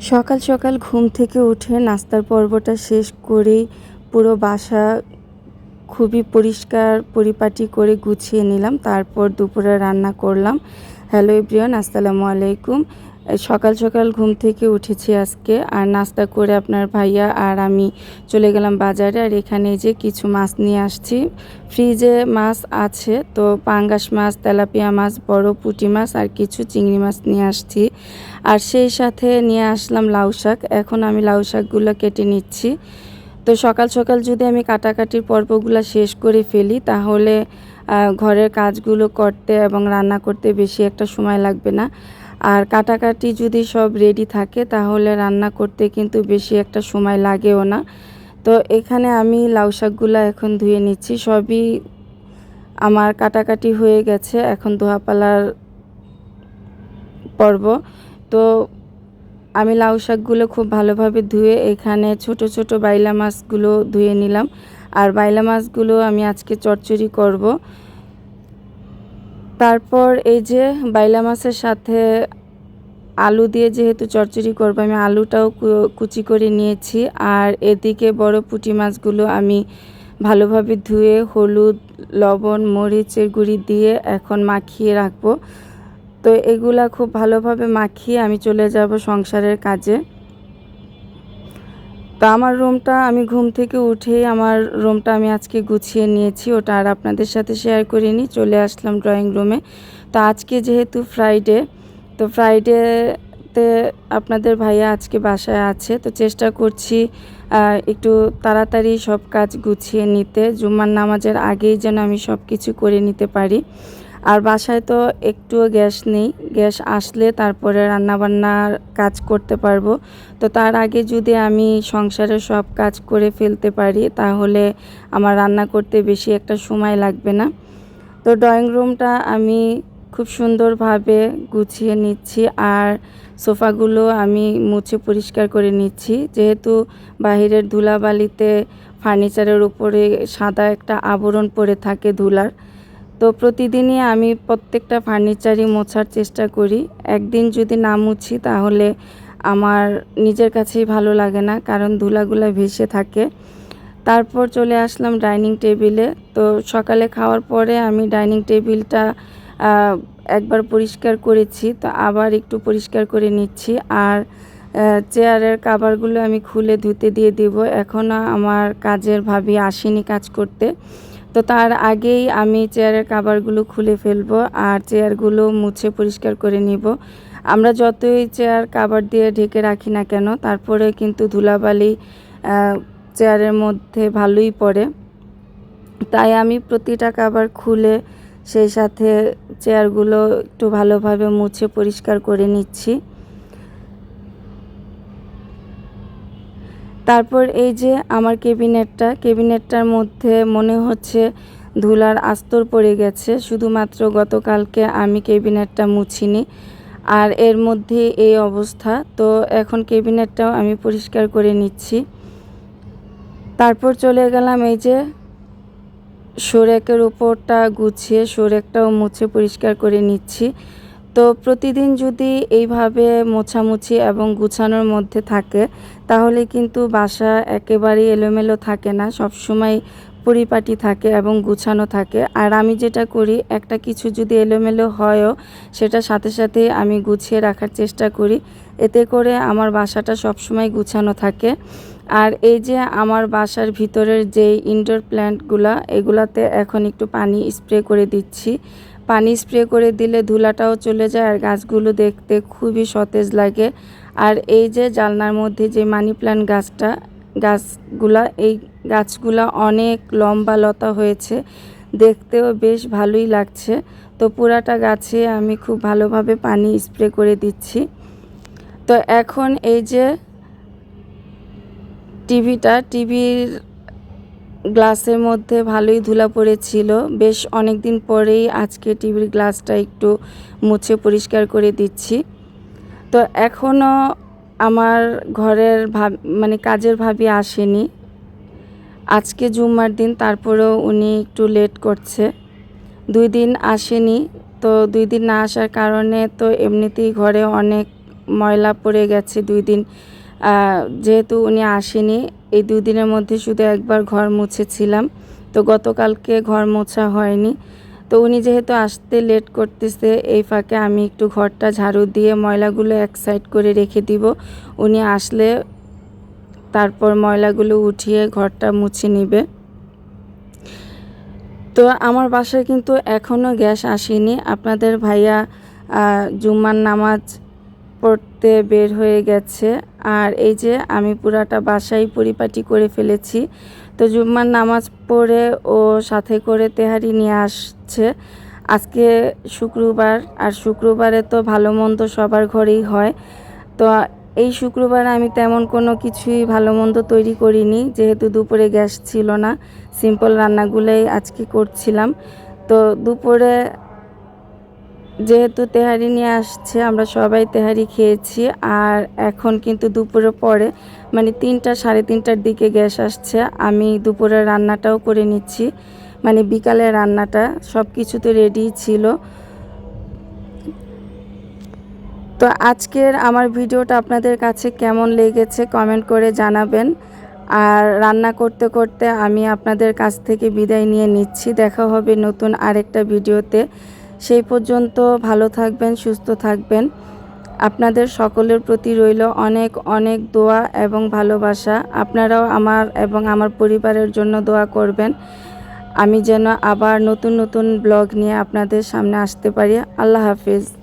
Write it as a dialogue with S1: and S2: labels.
S1: সকাল সকাল ঘুম থেকে উঠে নাস্তার পর্বটা শেষ করেই পুরো বাসা খুবই পরিষ্কার পরিপাটি করে গুছিয়ে নিলাম। তারপর দুপুরে রান্না করলাম। হ্যালো এভরিওয়ান, আসসালামু আলাইকুম। সকাল সকাল ঘুম থেকে উঠেছি আজকে, আর নাস্তা করে আপনার ভাইয়া আর আমি চলে গেলাম বাজারে, আর এখানে যে কিছু মাছ নিয়ে আসছি। ফ্রিজে মাছ আছে, তো পাঙ্গাস মাছ, তেলাপিয়া মাছ, বড় পুঁটি মাছ, আর কিছু চিংড়ি মাছ নিয়ে আসছি। আর সেই সাথে নিয়ে আসলাম লাউ শাক, এখন আমি লাউ শাকগুলো কেটে নিচ্ছি। তো সকাল সকাল যদি আমি কাটাকাটির পর্বগুলো শেষ করে ফেলি, তাহলে ঘরের কাজগুলো করতে এবং রান্না করতে বেশি একটা সময় লাগবে না। আর কাটাকাটি যদি সব রেডি থাকে, তাহলে রান্না করতে কিন্তু বেশি একটা সময় লাগেও না। তো এখানে আমি লাউ শাকগুলো এখন ধুয়ে নিচ্ছি। সবই আমার কাটাকাটি হয়ে গেছে। এখন ধোয়াপালার পর্ব। তো আমি লাউ শাকগুলো খুব ভালোভাবে ধুয়ে এখানে ছোট ছোট বাইলা মাছগুলো ধুয়ে নিলাম। আর বাইলা মাছগুলো আমি আজকে চচ্চড়ি করব। তারপর এই যে বাইলা মাছের সাথে আলু দিয়ে যেহেতু চচ্চড়ি করব, আমি আলুটাও কুচি করে নিয়েছি। আর এদিকে বড় পুঁটি মাছগুলো আমি ভালোভাবে ধুয়ে হলুদ, লবণ, মরিচের গুঁড়ি দিয়ে এখন মাখিয়ে রাখব। তো এগুলা খুব ভালোভাবে মাখিয়ে আমি চলে যাব সংসারের কাজে। তো আমার রুমটা আমি ঘুম থেকে উঠেই আমার রুমটা আমি আজকে গুছিয়ে নিয়েছি, ওটা আর আপনাদের সাথে শেয়ার করিনি, চলে আসলাম ড্রয়িং রুমে তো আজকে যেহেতু ফ্রাইডে তো ফ্রাইডেতে আপনাদের ভাইয়া আজকে বাসায় আছে, তো চেষ্টা করছি একটু তাড়াতাড়ি সব কাজ গুছিয়ে নিতে, জুম্মার নামাজের আগেই যেন আমি সব কিছু করে নিতে পারি। আর বাসায় তো একটুও গ্যাস নেই। গ্যাস আসলে তারপরে রান্নাবান্নার কাজ করতে পারব। তো তার আগে যদি আমি সংসারের সব কাজ করে ফেলতে পারি, তাহলে আমার রান্না করতে বেশি একটা সময় লাগবে না। তো ড্রয়িং রুমটা আমি খুব সুন্দরভাবে গুছিয়ে নিচ্ছি আর সোফাগুলো আমি মুছে পরিষ্কার করে নিচ্ছি। যেহেতু বাহিরের ধুলাবালিতে ফার্নিচারের উপরে সাদা একটা আবরণ পড়ে থাকে ধুলার তো প্রতিদিনই আমি প্রত্যেকটা ফার্নিচারই মোছার চেষ্টা করি। একদিন যদি না মুছি, তাহলে আমার নিজের কাছেই ভালো লাগে না, কারণ ধুলাগুলা ভেসে থাকে। তারপর চলে আসলাম ডাইনিং টেবিলে তো সকালে খাওয়ার পরে আমি ডাইনিং টেবিলটা একবার পরিষ্কার করেছি, তো আবার একটু পরিষ্কার করে নিচ্ছি। আর চেয়ারের কাভারগুলো আমি খুলে ধুতে দিয়ে দিব। এখনও আমার কাজের ভাবি আসেনি কাজ করতে। তো তার আগেই আমি চেয়ারের কাভারগুলো খুলে ফেলব আর চেয়ারগুলো মুছে পরিষ্কার করে নিব। আমরা যতই চেয়ার কাভার দিয়ে ঢেকে রাখি না কেন, তারপরে কিন্তু ধুলাবালি চেয়ারের মধ্যে ভালোই পড়ে। তাই আমি প্রতিটা কাভার খুলে সেই সাথে চেয়ারগুলো একটু ভালোভাবে মুছে পরিষ্কার করে নিচ্ছি। তারপর এই যে আমার কেবিনেটটা কেবিনেটটার মধ্যে মনে হচ্ছে ধুলার আস্তর পড়ে গেছে। শুধুমাত্র গতকালকে আমি কেবিনেটটা মুছিনি। আর এর মধ্যে এই অবস্থা। তো এখন কেবিনেটটাও আমি পরিষ্কার করে নিচ্ছি। তারপর চলে গেলাম এই যে সোরেকের উপরটা গুছিয়ে, সোরেকটাও মুছে পরিষ্কার করে নিচ্ছি। তো প্রতিদিন যদি এইভাবে মোছামুছি এবং গুছানোর মধ্যে থাকে, তাহলে কিন্তু বাসা একেবারেই এলোমেলো থাকে না, সবসময় পরিপাটি থাকে এবং গুছানো থাকে। আর আমি যেটা করি, একটা কিছু যদি এলোমেলো হয়ও সেটা সাথে সাথে আমি গুছিয়ে রাখার চেষ্টা করি। এতে করে আমার বাসাটা সবসময় গুছানো থাকে। আর এই যে আমার বাসার ভিতরের যে ইনডোর প্ল্যান্টগুলা এগুলাতে এখন একটু পানি স্প্রে করে দিচ্ছি। পানি স্প্রে করে দিলে ধুলাটাও চলে যায় আর গাছগুলো দেখতে খুবই সতেজ লাগে। আর এই যে জালনার মধ্যে যে মানি প্ল্যান্ট গাছটা, গাছগুলা, এই গাছগুলা অনেক লম্বা লতা হয়েছে। দেখতেও বেশ ভালোই লাগছে। তো পুরাটা গাছে আমি খুব ভালোভাবে পানি স্প্রে করে দিচ্ছি। তো এখন এই যে টিভিটা, টিভির গ্লাসের মধ্যে ভালোই ধুলা পড়েছিল। বেশ অনেক দিন পরেই আজকে টিভির গ্লাসটা একটু মুছে পরিষ্কার করে দিচ্ছি। তো এখনও আমার ঘরের ভাব মানে কাজের ভাবি আসেনি। আজকে জুম্মার দিন, তারপরেও উনি একটু লেট করছে। দুই দিন আসেনি, তো দুই দিন না আসার কারণে তো এমনিতেই ঘরে অনেক ময়লা পড়ে গেছে দুই দিন। যেহেতু উনি আসেনি এই দুদিনের মধ্যে শুধু একবার ঘর মুছেছিলাম। তো গতকালকে ঘর মোছা হয়নি। তো উনি যেহেতু আসতে লেট করতেছে, এই ফাঁকে আমি একটু ঘরটা ঝাড়ু দিয়ে ময়লাগুলো এক সাইড করে রেখে দিব। উনি আসলে তারপর ময়লাগুলো উঠিয়ে ঘরটা মুছে নিবে। তো আমার বাসায় কিন্তু এখনও গ্যাস আসেনি। আপনাদের ভাইয়া জুম্মার নামাজ পড়তে বের হয়ে গেছে। আর এই যে আমি পুরাটা বাসায় পরিপাটি করে ফেলেছি। তো জুম্মার নামাজ পড়ে ও সাথে করে তেহারি নিয়ে আসছে। আজকে শুক্রবার, আর শুক্রবারে তো ভালো মন্দ সবার ঘরেই হয়। তো এই শুক্রবার আমি তেমন কোনো কিছুই ভালো মন্দ তৈরি করিনি, যেহেতু দুপুরে গ্যাস ছিল না। সিম্পল রান্নাগুলোই আজকে করছিলাম। তো দুপুরে যেহেতু তেহারি নিয়ে আসছে, আমরা সবাই তেহারি খেয়েছি। আর এখন কিন্তু দুপুরে পরে মানে তিনটা, সাড়ে তিনটার দিকে গ্যাস আসছে। আমি দুপুরে রান্নাটাও করে নিচ্ছি। মানে বিকালে রান্নাটা সব কিছু তো রেডি ছিল। তো আজকের আমার ভিডিওটা আপনাদের কাছে কেমন লেগেছে কমেন্ট করে জানাবেন। আর রান্না করতে করতে আমি আপনাদের কাছ থেকে বিদায় নিয়ে নিচ্ছি। দেখা হবে নতুন আরেকটা ভিডিওতে। সেই পর্যন্ত ভালো থাকবেন, সুস্থ থাকবেন। আপনাদের সকলের প্রতি রইল অনেক অনেক দোয়া এবং ভালোবাসা। আপনারাও আমার এবং আমার পরিবারের জন্য দোয়া করবেন। আমি যেন আবার নতুন নতুন ব্লগ নিয়ে আপনাদের সামনে আসতে পারি। আল্লাহ হাফিজ।